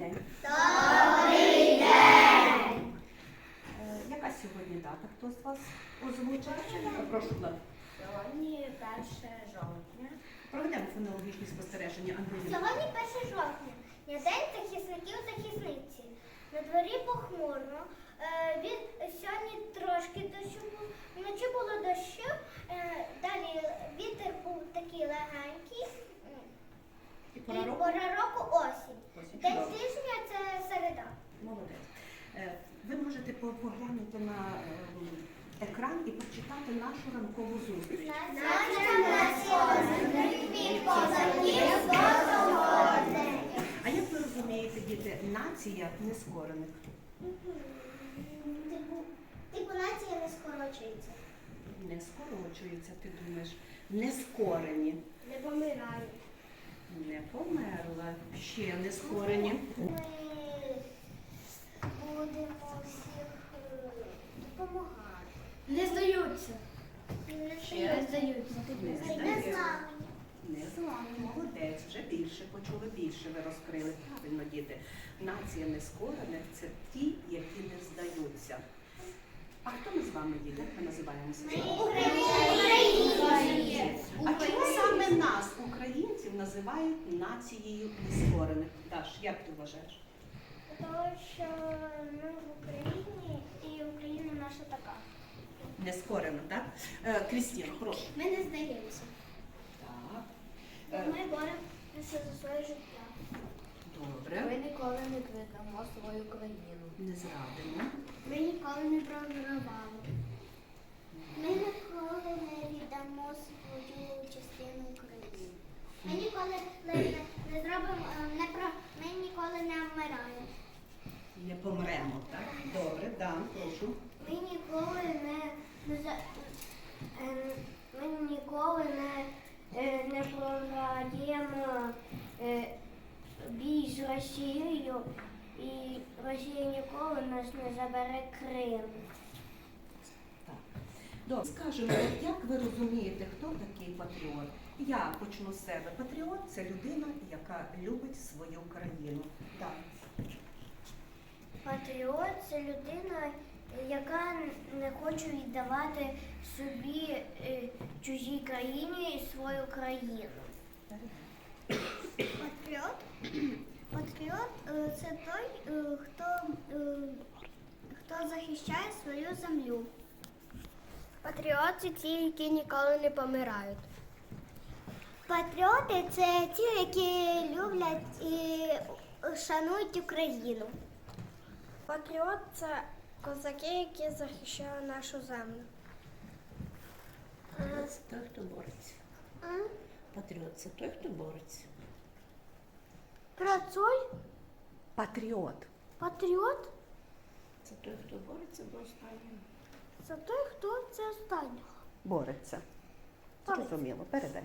день. Добрий день! Яка сьогодні дата? Хто з вас озвучив? Прошу, Влад. Сьогодні 1 жовтня. Проведемо фонологічні спостереження Андрію. Сьогодні 1 жовтня. Я день захисників захисниці. На дворі похмурно. Е, від сьогодні трошки дощу було. Вночі було дощу. Е, далі вітер був такий легенький. І пора року? пора року осінь. Осінь. День Чудово. тижня це середа. Молодець. Е, Ви можете по- поглянути на е, екран і прочитати нашу ранкову зустріч. А як ви розумієте, діти, нація нескорених? Типу нація не скорочується. Не скорочується, ти думаєш, нескорені. Не помирають. Не померла, ще не скорені. Ми будемо всіх е, допомагати. Не здаються. Не Ще? здаються. Не Не здається. знаю. Не зламі, молодець, вже більше почули, більше ви розкрили. Правильно, діти. Нація нескорених це ті, які не здаються. А хто ми з вами, діти? Як ми називаємося? А чому саме нас, українців, називають нацією нескорених? Даш, як ти вважаєш? Тому що ми в Україні і Україна наша така. Нескорена, так? Е, Крістіна, прошу. Ми не здаємося. Так. Е, Ми боремося за своє життя. Добре. Ми ніколи не квитамо свою країну. Не зрадимо. Ми ніколи не програвали. Ми ніколи не віддамо свою частину України. Ми ніколи не, не, зробимо, е, не про, ми ніколи не вмираємо. Не помремо, так? Добре, Дан, прошу. Ми ніколи не, не за- е, ми ніколи не, е, не програємо е, бій з Росією і Росія ніколи нас не забере Крим. Добре. Скажемо, як ви розумієте, хто такий патріот? Я почну з себе. Патріот це людина, яка любить свою країну. Так. Патріот це людина, яка не хоче віддавати собі е, чужій країні і свою країну. Патріот? Патріот е, це той, е, хто, е, хто захищає свою землю. Патріот це ті, які ніколи не помирають. Патріоти це ті, які люблять і шанують Україну. Патріот це козаки, які захищають нашу землю. Це той, хто бореться. Патріот це той, хто бореться. Працюй, Патріот патріот це той, хто бореться до останнього. це той, хто це останнього. Бореться. Зрозуміло, передай.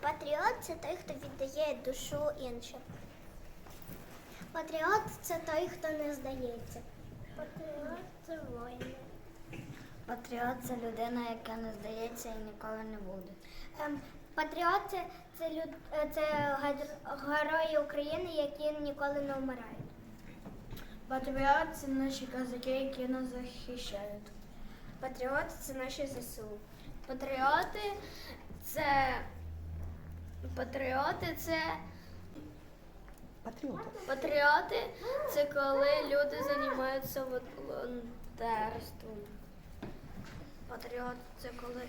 Патріот це той, хто віддає душу іншим. Патріот це той, хто не здається. Патріот це воїн. Патріот це людина, яка не здається і ніколи не буде. Патріот це, це, люд, це герої України, які ніколи не вмирають. Патріот це наші козаки, які нас захищають. Патріот це наші ЗСУ. Патріоти це патріоти це Патріоти. патріоти це коли люди займаються волонтерством. Патріот це коли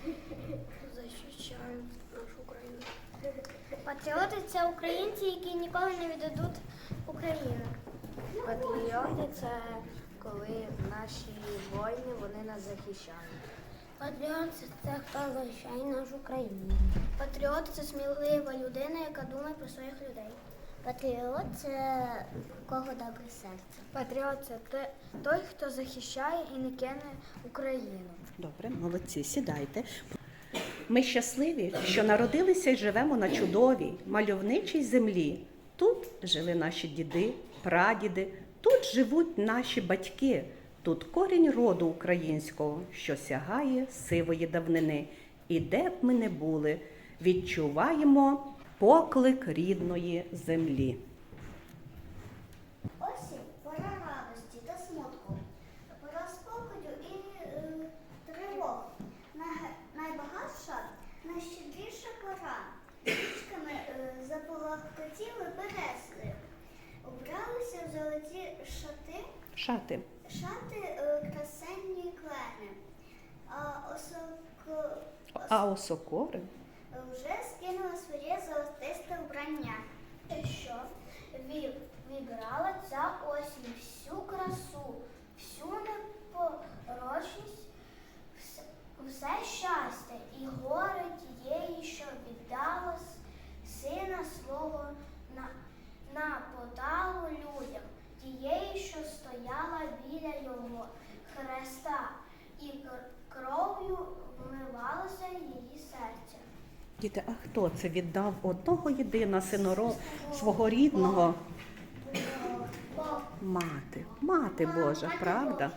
захищають нашу країну. Патріоти це українці, які ніколи не віддадуть Україну. Патріоти це коли наші воїни вони нас захищають. Патріот це хто захищає нашу країну. Патріот це смілива людина, яка думає про своїх людей. Патріот це у кого добре серце. Патріот це той, хто захищає і не кине Україну. Добре, молодці, сідайте. Ми щасливі, що народилися і живемо на чудовій, мальовничій землі. Тут жили наші діди, прадіди, тут живуть наші батьки, тут корінь роду українського, що сягає сивої давнини. І де б ми не були, відчуваємо поклик рідної землі. хотіли березли. Убралися в золоті шати, Шати. е, красенні клени. А осоко А осокори? вже скинула своє золотисте вбрання. Що ві- вібрала ця осінь всю красу, всю непорочність, все, все щастя і горе тієї, що віддала с- сина свого на, на поталу людям, тієї, що стояла біля його хреста, і кр- кров'ю вмивалося її серце. Діти, а хто це віддав одного єдина синоро свого рідного? Мати, мати Божа, правда?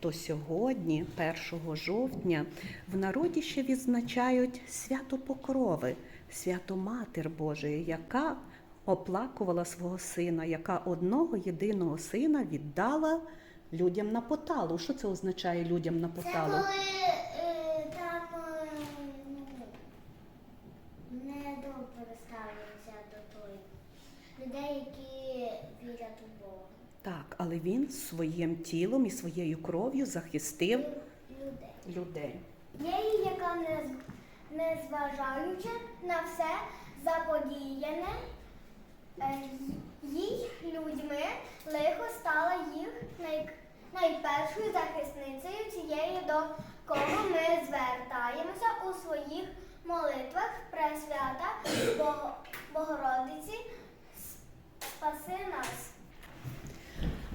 То сьогодні, 1 жовтня, в народі ще відзначають свято Покрови, свято Матір Божої, яка оплакувала свого сина, яка одного єдиного сина віддала людям на поталу. Що це означає людям на поталу? коли е, там е, ну, не добре ставляться до той людей, які вірять у Бога. Так, але він своїм тілом і своєю кров'ю захистив Людей. людей. Є, яка не, незважаючи на все заподіяне, е, їй людьми лихо стала їх най, найпершою захисницею цієї, до кого ми звертаємося у своїх молитвах Пресвята Бо- Богородиці. Спаси нас.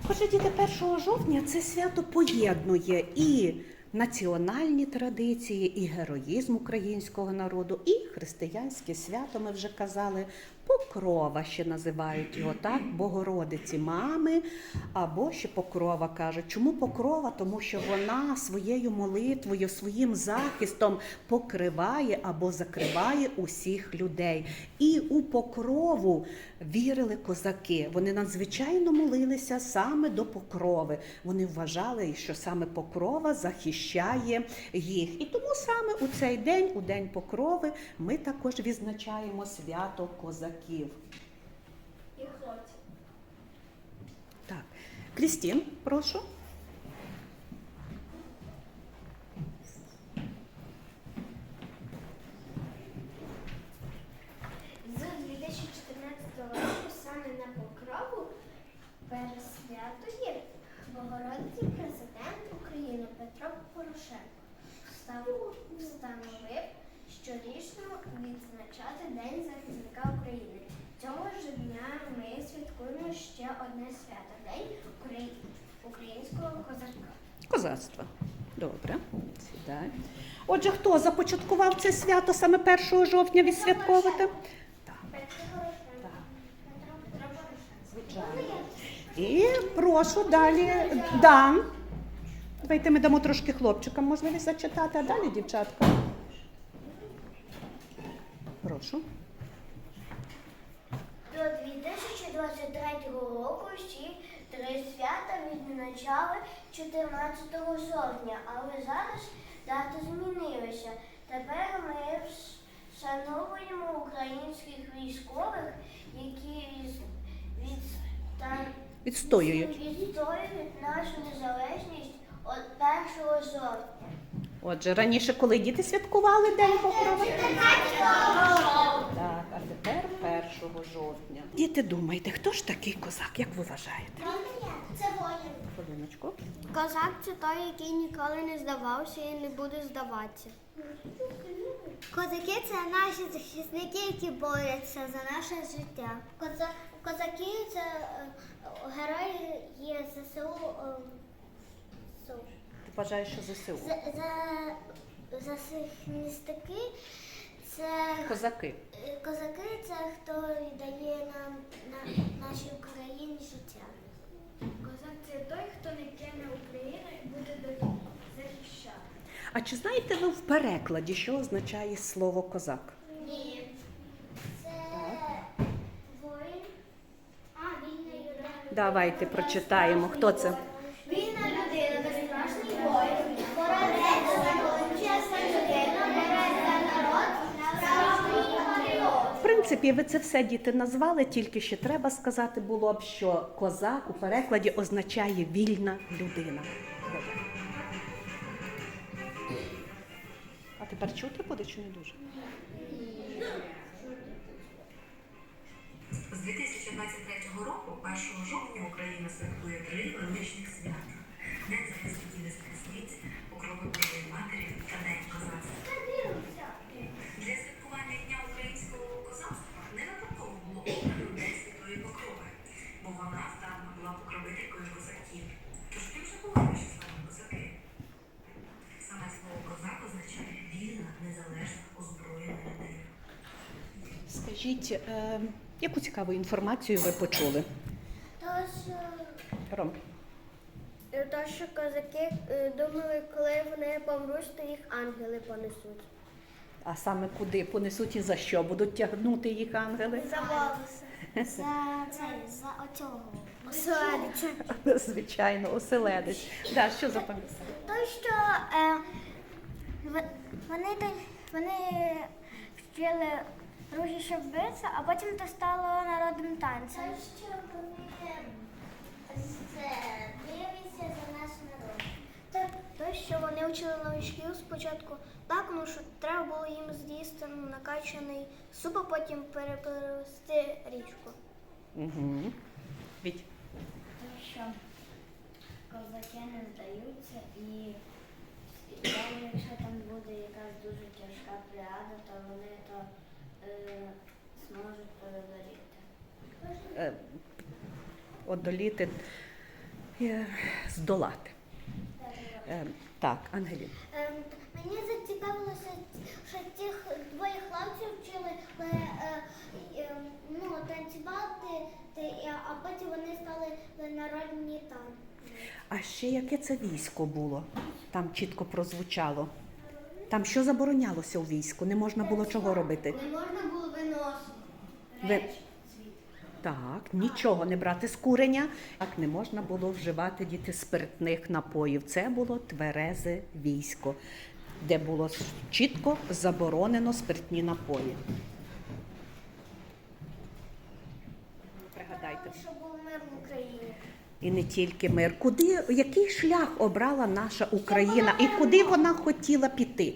Отже, діти 1 жовтня це свято поєднує і національні традиції, і героїзм українського народу, і християнське свято, ми вже казали, покрова ще називають його так, Богородиці мами, або ще покрова кажуть. Чому покрова? Тому що вона своєю молитвою, своїм захистом покриває або закриває усіх людей. І у покрову вірили козаки. Вони надзвичайно молилися саме до покрови. Вони вважали, що саме покрова захищає їх. І тому саме у цей день, у день покрови, ми також відзначаємо свято козаків. І хлопці. Так, Крістін, прошу. З 2014 року саме на покрову пересвятує Богородиці президент України Петро Порошенко встановив щорічно відзначати День захисника України. Цього ж дня ми святкуємо ще одне свято День Украї- українського козака. Козацтва. Добре, сідай. Отже, хто започаткував це свято саме 1 жовтня відсвятковувати? Звичайно. І прошу далі Дан. Давайте ми дамо трошки хлопчикам можливість зачитати, а далі дівчатка. Прошу. До 2023 року всі три свята відзначали 14 жовтня, але зараз дати змінилися. Тепер ми вшановуємо українських військових, які Відстоюють. відстоюють нашу незалежність від 1 жовтня. Отже, раніше, коли діти святкували День Покрови? Так, а тепер 1 жовтня. Діти, думайте, хто ж такий козак, як ви вважаєте? Це воїн. Хвилиночку. Козак це той, який ніколи не здавався і не буде здаватися. Козаки це наші захисники, які борються за наше життя. Коза- Козаки це е, герої є ЗСУ. е, ЗСУ. Вважаєш, що ЗСУ? За, за, захисники це Козаки. е, козаки це хто віддає нам на нашій Україні життя. Козак це той, хто не кине Україну і буде до- захищати. А чи знаєте ви в перекладі, що означає слово козак? Ні. Це воїн. А, вільна людина. Давайте прочитаємо, хто це. Вільна людина, безстрашний воїн, борець за народ, чесна людина, борець за народ, справжній патріот. Принцип принципі, ви це все діти назвали, тільки ще треба сказати було б, що козак у перекладі означає вільна людина. А тепер чути буде чи не дуже? З 2023 року, 1 жовтня, Україна святкує три величних свята. День захисників була покровителькою козаків. Тож ким же були наші з вами козаки? Саме слово козак означає вільна, незалежна, озброєна людина. Скажіть, е, яку цікаву інформацію ви почули? Тож, Ром, е, то, що козаки е, думали, коли вони помруть, то їх ангели понесуть. а саме куди понесуть і за що будуть тягнути їх ангели? За волоси. За це, за оцього. Оселедиця. Звичайно, оселедець. Да, що запам'ятали? То, що е, в- вони, то- вони вчили рухи, щоб битися, а потім це стало народним танцем. То, що вони дивляться за наш народ. То, що вони вчили новичків спочатку так, ну що треба було їм з'їсти накачаний суп, а потім переплести річку. Угу. Віть. Що козаки не здаються і далі, якщо там буде якась дуже тяжка пряда, то вони то е, зможуть передарити. е, одоліти, е, здолати. Так, Ангелі. Ем, Мені зацікавилося, що цих двоє хлопців вчили е, е, е, ну, танцювати, е, а потім вони стали народні танці. А ще яке це військо було? Там чітко прозвучало. Там що заборонялося у війську? Не можна було чого робити? Не можна було виносити. Ви... Так, нічого не брати з курення. Так не можна було вживати діти спиртних напоїв. Це було тверезе військо, де було чітко заборонено спиртні напої. Пригадайте. Щоб був мир в Україні. І не тільки мир. Куди, який шлях обрала наша Україна і куди вона хотіла піти?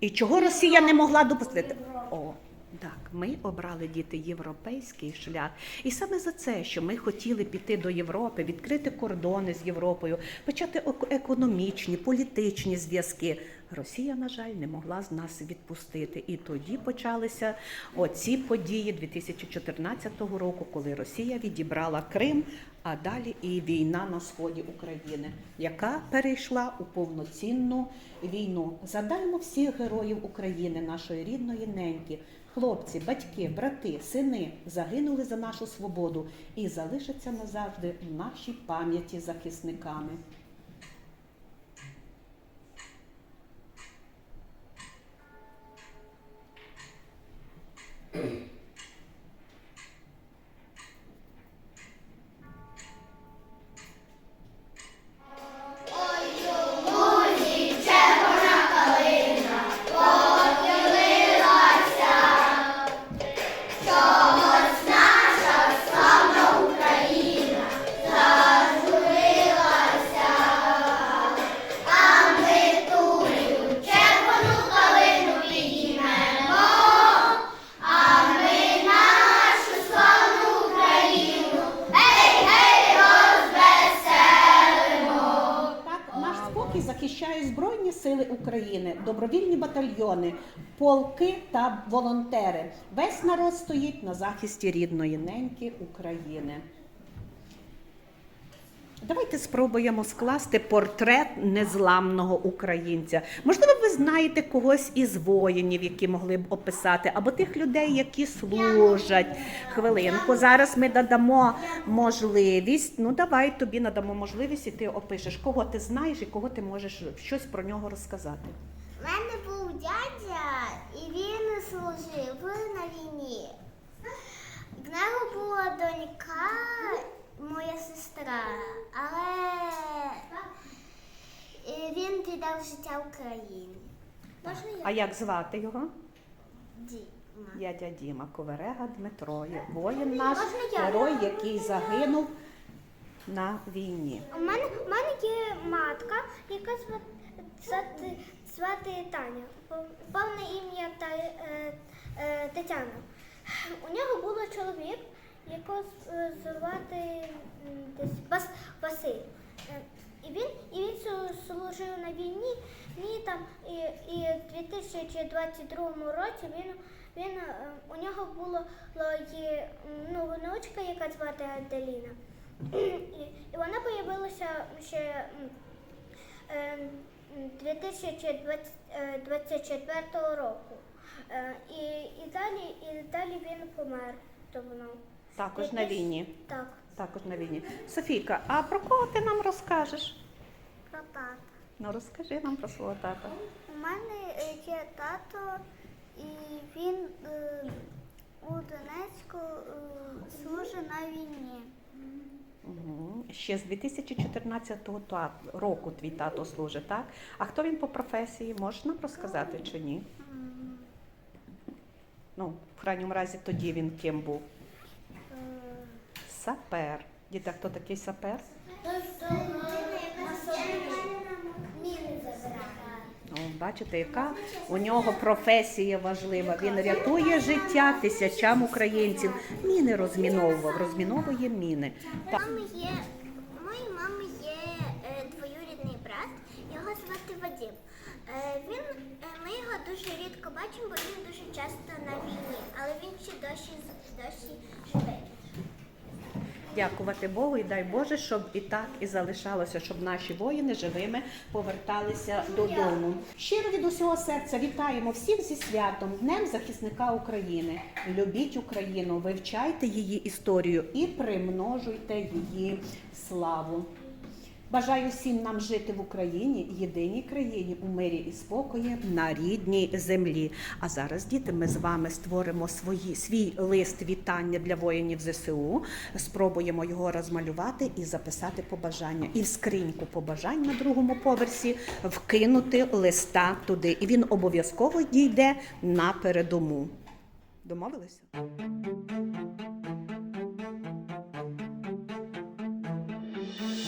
І чого Росія не могла допустити? О, так, ми обрали діти європейський шлях. І саме за це, що ми хотіли піти до Європи, відкрити кордони з Європою, почати ек- економічні, політичні зв'язки. Росія, на жаль, не могла з нас відпустити. І тоді почалися оці події 2014 року, коли Росія відібрала Крим, а далі і війна на сході України, яка перейшла у повноцінну війну. Згадаймо всіх героїв України, нашої рідної неньки. Хлопці, батьки, брати, сини загинули за нашу свободу і залишаться назавжди в нашій пам'яті захисниками. Полки та волонтери. Весь народ стоїть на захисті рідної неньки України. Давайте спробуємо скласти портрет незламного українця. Можливо, ви знаєте когось із воїнів, які могли б описати, або тих людей, які служать. Хвилинку. Зараз ми надамо можливість. Ну, давай тобі надамо можливість, і ти опишеш, кого ти знаєш і кого ти можеш щось про нього розказати. У мене дядя, і він служив на війні. В нього була донька, моя сестра, але е, він віддав життя Україні. Можна А як звати його? Ді? Дядя Діма, Коверега Дмитро, є воїн наш, Можна я? герой, який загинув на війні. У мене, у мене є матка, яка звати, звати, Таня. Повне ім'я та, е, е, Тетяна. У нього було чоловік, якого е, звати десь Вас, Василь. Е, І він, і він служив на війні, ні, там, і, і в 2022 році він, він, е, у нього було є, ну, внучка, яка звати Аделіна. І, і вона появилася ще е, 2024 року. Е, І, і, далі, і далі він помер давно. Також на війні. Так, Також на війні. Софійка, а про кого ти нам розкажеш? про тата. Ну розкажи нам про свого тата. У мене е, є тато, і він е, у Донецьку е, служить на війні. Угу. Ще з 2014 року твій тато служить, так? А хто він по професії? Можна розказати чи ні? Ну, в крайньому разі тоді він ким був? Е, Сапер. Діти, хто такий сапер? Міни забирає. О, бачите, яка у нього професія важлива. Він рятує життя тисячам українців. Міни розміновував, розміновує міни. Так. Є, моєї мами є е, двоюрідний брат, його звати Вадим. Е, він, е, ми його дуже рідко бачимо, бо він дуже часто на війні, але він ще досі, досі живий. Дякувати Богу і дай Боже, щоб і так і залишалося, щоб наші воїни живими поверталися додому. Щиро від усього серця вітаємо всіх зі святом, Днем захисника України. Любіть Україну, вивчайте її історію і примножуйте її славу. Бажаю всім нам жити в Україні, єдиній країні, у мирі і спокої на рідній землі. А зараз, діти, ми з вами створимо свої, свій лист вітання для воїнів ЗСУ. Спробуємо його розмалювати і записати побажання. І в скриньку побажань на другому поверсі вкинути листа туди. І він обов'язково дійде на передуму. Домовилися?